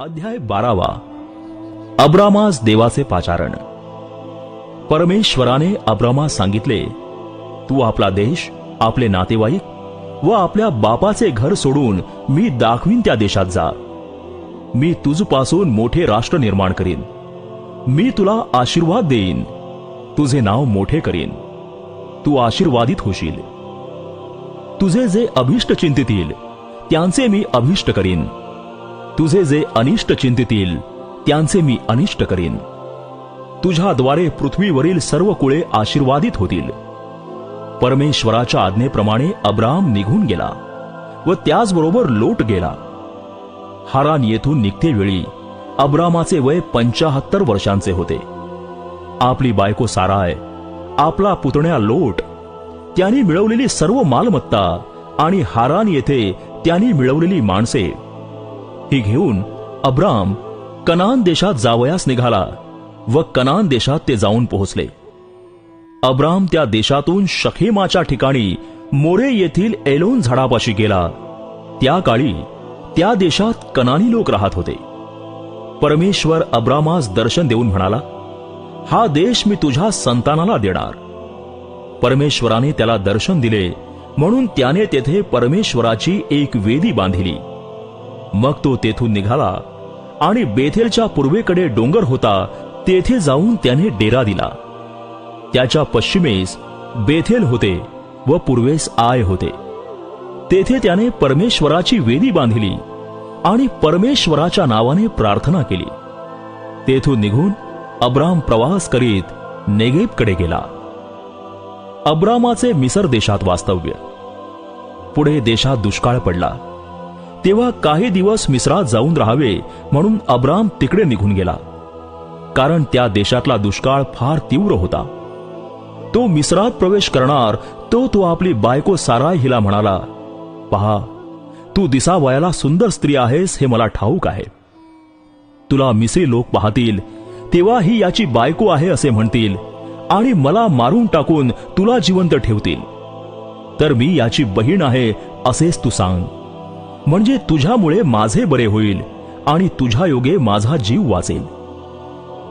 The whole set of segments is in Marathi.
अध्याय बारावा. अब्रामास देवाचे पाचारण. परमेश्वराने अब्रामास सांगितले तू आपला देश आपले नातेवाईक व आपल्या बापाचे घर सोडून मी दाखवीन त्या देशात जा. मी तुझपासून मोठे राष्ट्र निर्माण करीन. मी तुला आशीर्वाद देईन. तुझे नाव मोठे करीन. तू आशीर्वादित होशील. तुझे जे अभिष्ट चिंतितील त्यांचे मी अभिष्ट करीन. तुझे जे अनिष्ट चिंतितील त्यांचे मी अनिष्ट करीन. तुझ्याद्वारे पृथ्वीवरील सर्व कुळे आशीर्वादित होतील. परमेश्वराच्या आज्ञेप्रमाणे अब्राम निघून गेला व त्याचबरोबर लोट गेला. हारान येथून निघतेवेळी अब्रामाचे वय पंचाहत्तर वर्षांचे होते. आपली बायको साराय आपला पुतण्या लोट त्यांनी मिळवलेली सर्व मालमत्ता आणि हारान येथे त्यांनी मिळवलेली माणसे ही घेऊन अब्राम कनान देशात जावयास निघाला व कनान देशात ते जाऊन पोहोचले. अब्राम त्या देशातून शखेमाच्या ठिकाणी मोरे येथील एलोन झाडापाशी गेला. त्या काळी त्या देशात कनानी लोक राहत होते. परमेश्वर अब्रामास दर्शन देऊन म्हणाला हा देश मी तुझ्या संतानाला देणार. परमेश्वराने त्याला दर्शन दिले म्हणून त्याने तेथे परमेश्वराची एक वेदी बांधिली. मग तो तेथून निघाला आणि बेथेलच्या पूर्वेकडे डोंगर होता तेथे जाऊन त्याने डेरा दिला. त्याच्या पश्चिमेस बेथेल होते व पूर्वेस आय होते. तेथे त्याने परमेश्वराची वेदी बांधली आणि परमेश्वराच्या नावाने प्रार्थना केली. तेथून निघून अब्राम प्रवास करीत नेगेबकडे गेला. अब्रामाचे मिसर देशात वास्तव्य. पुढे देशात दुष्काळ पडला. तेव्हा काही दिवस मिसरात जाऊन राहावे म्हणून अब्राम तिकडे निघून गेला. कारण त्या देशातला दुष्काळ फार तीव्र होता. तो मिस्रात प्रवेश करणार तो तो आपली बायको साराय हिला म्हणाला पहा तू दिसावयाला सुंदर स्त्री आहेस हे मला ठाऊक आहे. तुला मिसरी लोक पाहतील तेव्हा ही याची बायको आहे असे म्हणतील आणि मला मारून टाकून तुला जिवंत ठेवतील. तर मी याची बहीण आहे असेच तू सांग. म्हणजे तुझ्यामुळे माझे बरे होईल आणि तुझ्या योगे माझा जीव वाचेल.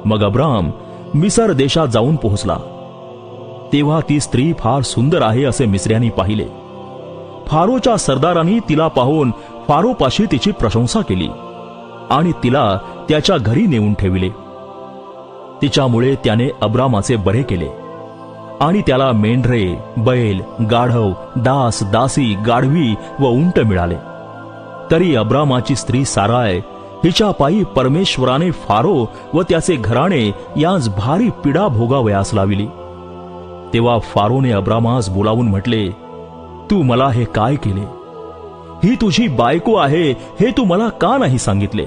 मग अब्राम मिसर देशात जाऊन पोहोचला. तेव्हा ती स्त्री फार सुंदर आहे असे मिसऱ्यांनी पाहिले. फारोच्या सरदारांनी तिला पाहून फारोपाशी तिची प्रशंसा केली आणि तिला त्याच्या घरी नेऊन ठेविले. तिच्यामुळे त्याने अब्रामाचे बरे केले आणि त्याला मेंढरे बैल गाढव दास दासी गाढवी व उंट मिळाले. तरी अब्रामाची स्त्री साराय हिच्या पायी परमेश्वराने फारो व त्याचे घराणे याच भारी पिडा भोगावयास लाविली. तेव्हा फारोने अब्रामास बोलावून म्हटले तू मला हे काय केले? ही तुझी बायको आहे हे तू मला का नाही सांगितले?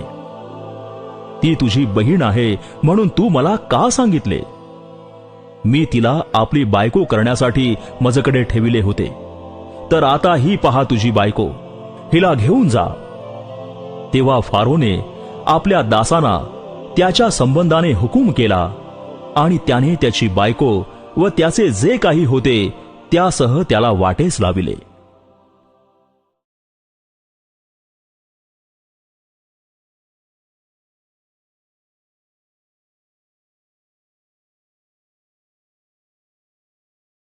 ती तुझी बहीण आहे म्हणून तू मला का सांगितले? मी तिला आपली बायको करण्यासाठी मजकडे ठेविले होते. तर आता ही पहा तुझी बायको. हिला घेऊन जा. तेव्हा फारोने आपल्या दासांना त्याच्या संबंधाने हुकूम केला आणि त्याने त्याची बायको व त्याचे जे काही होते त्यासह त्याला वाटेस लाविले.